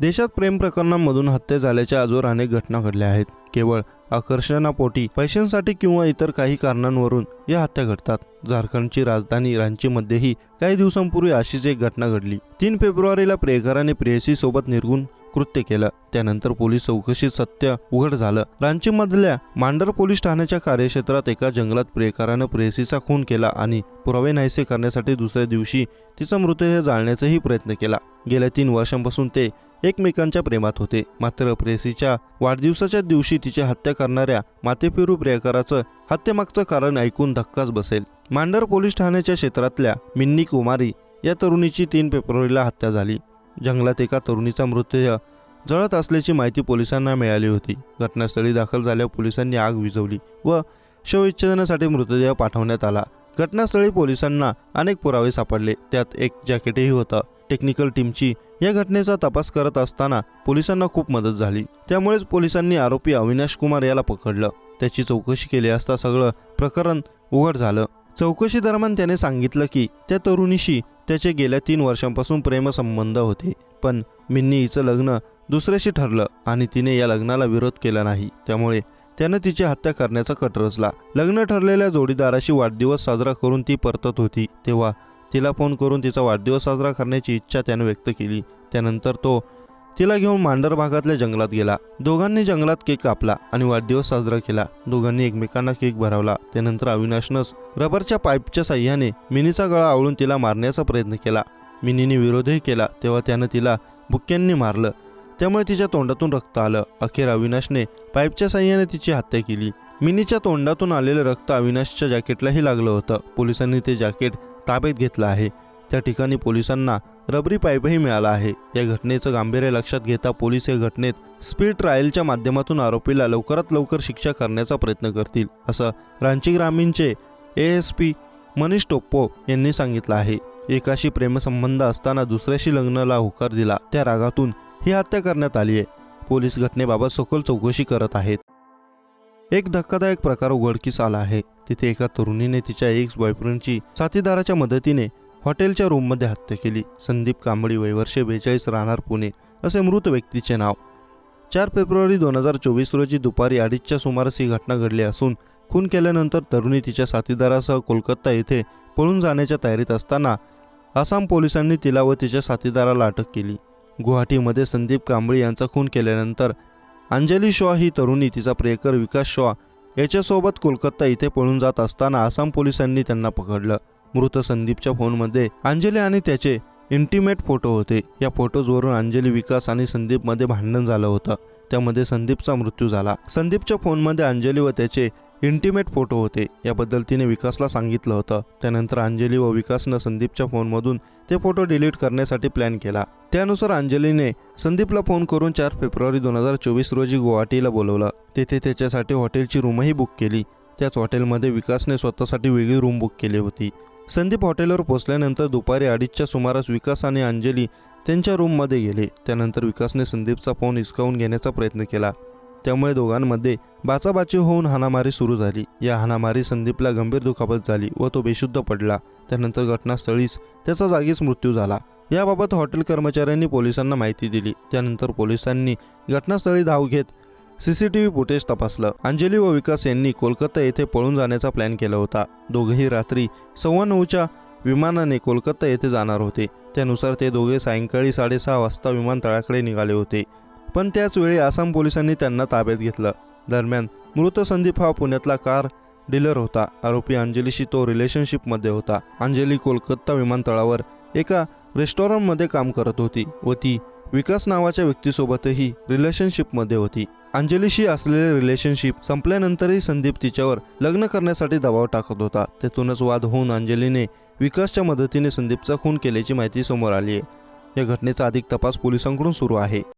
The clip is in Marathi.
देशात प्रेम प्रकरणांमधून हत्या झाल्याच्या आजवर अनेक घटना घडल्या आहेत. केवळ आकर्षणापोटी पैशांसाठी किंवा इतर काही कारणांवरून या हत्या घडतात. झारखंडची राजधानी रांचीमध्येही काही दिवसांपूर्वी अशीच एक घटना घडली. तीन फेब्रुवारीला प्रियकराने प्रेयसी सोबत निर्गुण कृत्य केलं. त्यानंतर पोलीस चौकशीत सत्य उघड झालं. रांचीमधल्या मांडर पोलीस ठाण्याच्या कार्यक्षेत्रात एका जंगलात प्रियकरानं प्रेयसीचा खून केला आणि पुरावे नाहीसे करण्यासाठी दुसऱ्या दिवशी तिचा मृतदेह जाळण्याचाही प्रयत्न केला. गेल्या तीन वर्षांपासून ते एकमेकांच्या प्रेमात होते. मात्र प्रेसीच्या वाढदिवसाच्या दिवशी तिची हत्या करणाऱ्या मातेपिरू प्रियकराचं हत्येमागचं कारण ऐकून धक्काच बसेल. मांडर पोलीस ठाण्याच्या क्षेत्रातल्या मिन्नी कुमारी या तरुणीची तीन फेब्रुवारीला हत्या झाली. जंगलात एका तरुणीचा मृतदेह जळत असल्याची माहिती पोलिसांना मिळाली होती. घटनास्थळी दाखल झाल्यावर पोलिसांनी आग विझवली व शवविच्छेदनासाठी मृतदेह पाठवण्यात आला. घटनास्थळी पोलिसांना अनेक पुरावे सापडले. त्यात एक जॅकेटही होतं. टेक्निकल टीमची या घटनेचा तपास करत असताना पोलिसांना खूप मदत झाली. त्यामुळेच पोलिसांनी आरोपी अविनाश कुमार याला पकडलं. त्याची चौकशी केली असता सगळं प्रकरण उघड झालं. चौकशी दरम्यान त्याने सांगितलं की त्या तरुणीशी त्याचे गेल्या तीन वर्षांपासून प्रेमसंबंध होते पण मिन्नी हिचं लग्न दुसऱ्याशी ठरलं आणि तिने या लग्नाला विरोध केला नाही. त्यामुळे त्यानं तिची हत्या करण्याचा कट रचला. लग्न ठरलेल्या जोडीदाराशी वाढदिवस साजरा करून ती परतत होती. तेव्हा तिला फोन करून तिचा वाढदिवस साजरा करण्याची इच्छा त्यानं व्यक्त केली. त्यानंतर तो तिला घेऊन मांडर भागातल्या जंगलात गेला. दोघांनी जंगलात केक कापला आणि वाढदिवस साजरा केला. दोघांनी एकमेकांना केक भरवला. त्यानंतर अविनाशनंच रबरच्या पाईपच्या साह्याने मिनीचा गळा आवळून तिला मारण्याचा प्रयत्न केला. मिनीने विरोधही केला. तेव्हा त्यानं तिला बुक्क्यांनी मारलं. त्यामुळे तिच्या तोंडातून रक्त आलं. अखेर अविनाशने पाईपच्या साह्याने तिची हत्या केली. मिनीच्या तोंडातून आलेलं रक्त अविनाशच्या जॅकेटलाही लागलं होतं. पोलिसांनी ते जॅकेट ताब्यात घेतलं आहे. त्या ठिकाणी पोलिसांना रबरी पाईपही मिळाला आहे. या घटनेचं गांभीर्य लक्षात घेता पोलीस या घटनेत स्पीड ट्रायलच्या माध्यमातून आरोपीला लवकरात लवकर शिक्षा करण्याचा प्रयत्न करतील असं रांची ग्रामीणचे A S P Manish Toppo यांनी सांगितलं आहे. एकाशी प्रेमसंबंध असताना दुसऱ्याशी लग्नाला होकार दिला. त्या रागातून ही हत्या करण्यात आली आहे. पोलीस घटनेबाबत सखोल चौकशी करत आहेत. एक धक्कादायक प्रकार उघडकीस आला आहे. तिथे एका तरुणीने तिच्या एक्स बॉयफ्रेंडची साथीदाराच्या मदतीने हॉटेलच्या रूममध्ये हत्या केली. संदीप कांबळी वयवर्षे बेचाळीस राहणार पुणे असे मृत व्यक्तीचे नाव. चार फेब्रुवारी दोन हजार चोवीस रोजी दुपारी अडीचच्या सुमारास ही घटना घडली असून खून केल्यानंतर तरुणी तिच्या साथीदारासह कोलकाता येथे पळून जाण्याच्या तयारीत असताना आसाम पोलिसांनी तिला व तिच्या साथीदाराला अटक केली. गुवाहाटीमध्ये संदीप कांबळी यांचा खून केल्यानंतर अंजली शॉ ही तरुणी तिचा प्रियकर विकास शॉ. याच्यासोबत कोलकाता इथे पळून जात असताना आसाम पोलिसांनी त्यांना पकडलं. मृत संदीपच्या फोनमध्ये अंजली आणि त्याचे इंटिमेट फोटो होते. या फोटोजवरून अंजली विकास आणि संदीपमध्ये भांडण झालं होतं. त्यामध्ये संदीपचा मृत्यू झाला. संदीपच्या फोनमध्ये अंजली व त्याचे इंटिमेट फोटो होते. याबद्दल तिने विकासला सांगितलं होतं. त्यानंतर अंजली व विकासनं संदीपच्या फोनमधून ते फोटो डिलीट करण्यासाठी प्लॅन केला. त्यानुसार अंजलीने संदीपला फोन करून चार फेब्रुवारी दोन हजार चोवीस रोजी गुवाहाटीला बोलवलं. तेथे त्याच्यासाठी हॉटेलची रूमही बुक केली. त्याच हॉटेलमध्ये विकासने स्वतःसाठी वेगळी रूम बुक केली होती. संदीप हॉटेलवर पोहोचल्यानंतर दुपारी अडीचच्या सुमारास विकास आणि अंजली त्यांच्या रूममध्ये गेले. त्यानंतर विकासने संदीपचा फोन हिसकावून घेण्याचा प्रयत्न केला. त्यामुळे दोघांमध्ये बाचाबाची होऊन हाणामारी सुरू झाली. या हाणामारी संदीपला गंभीर दुखापत झाली व तो बेशुद्ध पडला. त्यानंतर घटनास्थळीच त्याचा जागीच मृत्यू झाला. याबाबत हॉटेल कर्मचाऱ्यांनी पोलिसांना माहिती दिली. त्यानंतर पोलिसांनी घटनास्थळी धाव घेत C C T V footage तपासलं. अंजली व विकास यांनी कोलकाता येथे पळून जाण्याचा प्लॅन केला होता. दोघेही रात्री सव्वा नऊच्या विमानाने कोलकाता येथे जाणार होते. त्यानुसार ते दोघे सायंकाळी साडेसहा वाजता विमानतळाकडे निघाले होते. पण त्याच वेळी आसाम पोलिसांनी त्यांना ताब्यात घेतलं. दरम्यान मृत संदीप हा पुण्यातला कार डीलर होता. आरोपी अंजलीशी तो रिलेशनशिपमध्ये होता. अंजली कोलकाता विमानतळावर एका रेस्टॉरंटमध्ये काम करत होती व ती विकास नावाच्या व्यक्तीसोबतही रिलेशनशिपमध्ये होती. अंजलीशी असलेले रिलेशनशिप संपल्यानंतरही संदीप तिच्यावर लग्न करण्यासाठी दबाव टाकत होता. तेथूनच वाद होऊन अंजलीने विकासच्या मदतीने संदीपचा खून केल्याची माहिती समोर आली आहे या घटनेचा अधिक तपास पोलिसांकडून सुरू आहे.